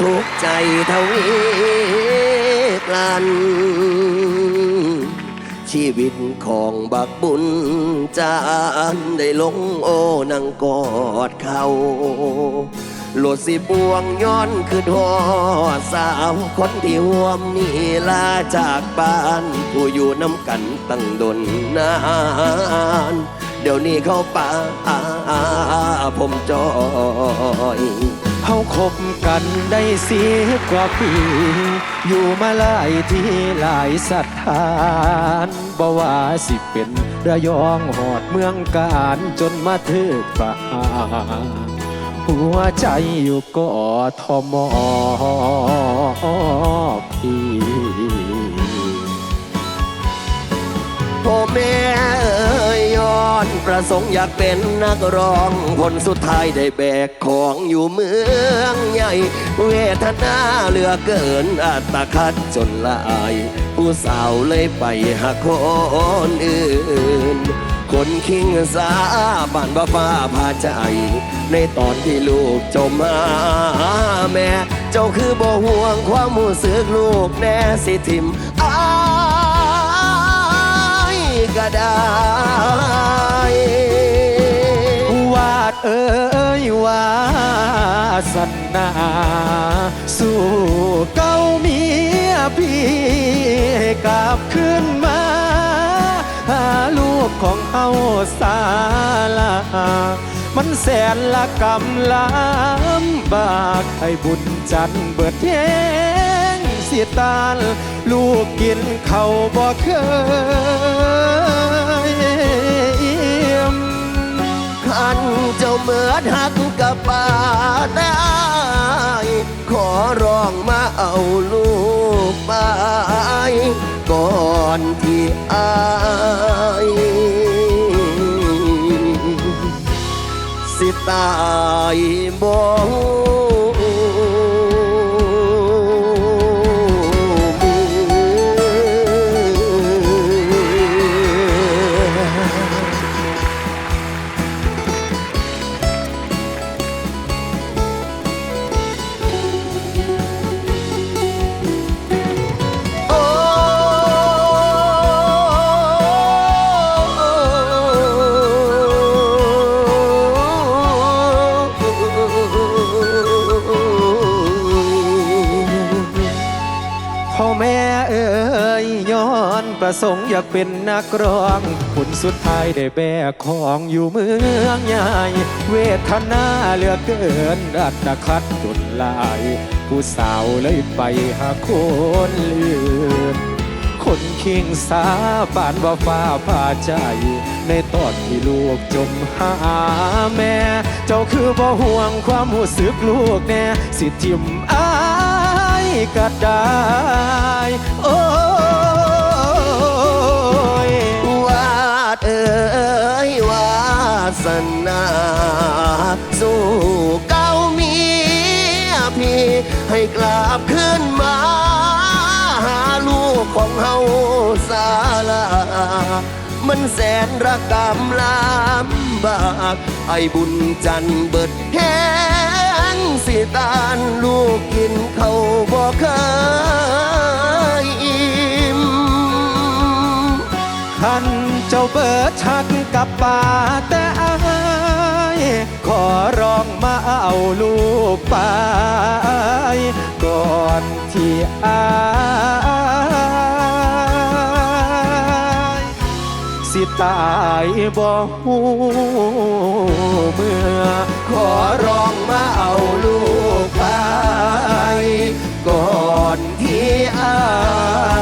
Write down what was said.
ทุกใจทวีกลันชีวิตของบักบุญจานได้ลงโอนังกอดเขาหลดสิบวงย้อนคือทอสาวคนที่ห่วมมีลาจากบ้านผู้อยู่น้ำกันตั้งดนนานเดี๋ยวนี้เขาป่าผมจอย เฮาคบกันได้สิบกว่าปี อยู่มาหลายที่หลายสถานบ่ว่าสิเป็นระยองหอดเมืองการจนมาถึกป่าหัวใจอยู่กอทมอพี่พ่อแม่เอ ประสงค์อยากเป็นนักร้อง ผลสุดท้ายได้แบกของอยู่เมืองใหญ่ เวทนาเหลือเกินอัตคัดจนลาย ผู้สาวเลยไปหาคนอื่น คนคิงสาบานบ้าฟ้าพาใจ ในตอนที่ลูกจมหาแม่ เจ้าคือบ่ห่วงความมูสึกลูกแน่สิทิมอายก็ได้ สันาสู่เก้าเมียพี่ให้กลับขึ้นมา หาลูกของเฮาสาลา มันแสนละกำลำบากให้บุญจันทร์เบิดแยงเสียตาล ลูกกินเขาบ่เคยอิ่มขันเจ้าเหมือนหัก ป่าได้ขอร้องมาเอาลูกไปก่อนที่อายสิตายบ่ ประสงค์อยากเป็นนักร้องผลสุดท้ายได้แบกของอยู่เมืองใหญ่เวทนาเหลือเกินรัตคัดจนลาย ผู้สาวเลยไปหาคนลื่นคนคิงสาบานว่าฟ้าพาใจ ในตอนที่ลูกจมหาแม่ เจ้าคือบ่ห่วงความรู้สึกลูกแน่ สิทิมอายก็ได้โอ้ ให้กลับขึ้นมา หาลูกของเฮาสาลา มันแสนระกำลำบากไอ้บุญจันทร์เบิดแห้งสิตานลูกกินเขาบ่เคยอิ่มคันเจ้าเบิดชักกับป่าแต่อายขอร้องมาเอาลูกไป ที่อายสิตายบ่หูเมื่อ ขอร้องมาเอาลูกไปก่อนที่อาย